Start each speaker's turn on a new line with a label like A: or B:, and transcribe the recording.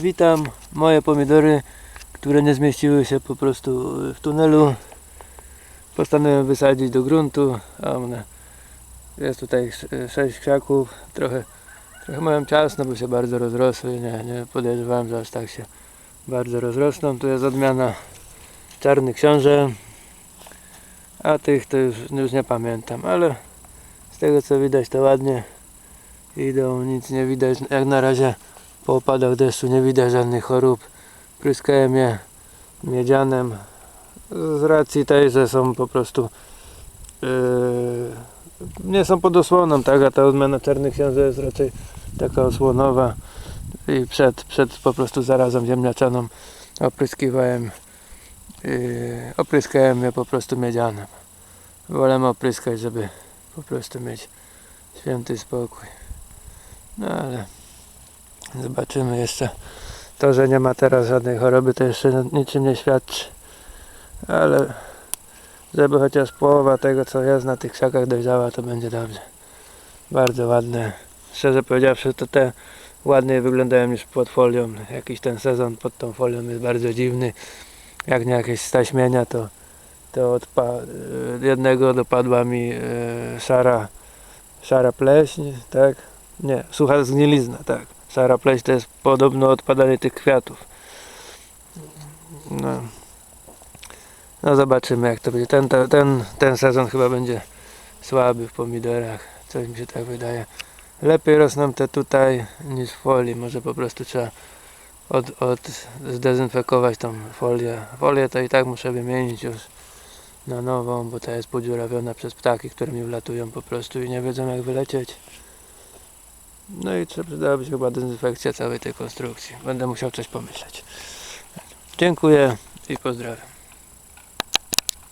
A: Witam moje pomidory, które nie zmieściły się po prostu w tunelu. Postanowiłem wysadzić do gruntu. A one, jest tutaj sz- sześć krzaków. Trochę, trochę mają ciasno, bo się bardzo rozrosły. Nie, nie podejrzewałem, że aż tak się bardzo rozrosną. Tu jest odmiana czarny książę. A tych to już, już nie pamiętam, ale z tego co widać to ładnie idą, nic nie widać. Jak na razie po opadach deszczu nie widać żadnych chorób. Pryskałem je miedzianem z racji tej, że są po prostu yy, nie są pod osłoną, tak, a ta odmiana czarnych książę jest raczej taka osłonowa i przed, przed po prostu zarazą ziemniaczaną opryskiwałem yy, opryskałem je po prostu miedzianem. Wolę opryskać, żeby po prostu mieć święty spokój. No ale Zobaczymy jeszcze. To, że nie ma teraz żadnej choroby, to jeszcze niczym nie świadczy. Ale żeby chociaż połowa tego, co jest na tych krzakach dojrzała, to będzie dobrze. Bardzo ładne. Szczerze powiedziawszy, to te ładniej wyglądają niż pod folią. Jakiś ten sezon pod tą folią jest bardzo dziwny. Jak nie jakieś staśmienia, to, to od jednego dopadła mi y, szara, szara pleśń, tak? Nie, sucha zgnilizna, tak. Szara pleść to jest podobno odpadanie tych kwiatów. No, no zobaczymy jak to będzie. Ten, ten, ten sezon chyba będzie słaby w pomidorach. Coś mi się tak wydaje. Lepiej rosną te tutaj niż w folii. Może po prostu trzeba od, od zdezynfekować tą folię. Folię to i tak muszę wymienić już na nową, bo ta jest podziurawiona przez ptaki, które mi wlatują po prostu i nie wiedzą jak wylecieć. No i trzeba przydałaby się chyba dezynfekcja całej tej konstrukcji. Będę musiał coś pomyśleć. Dziękuję i pozdrawiam.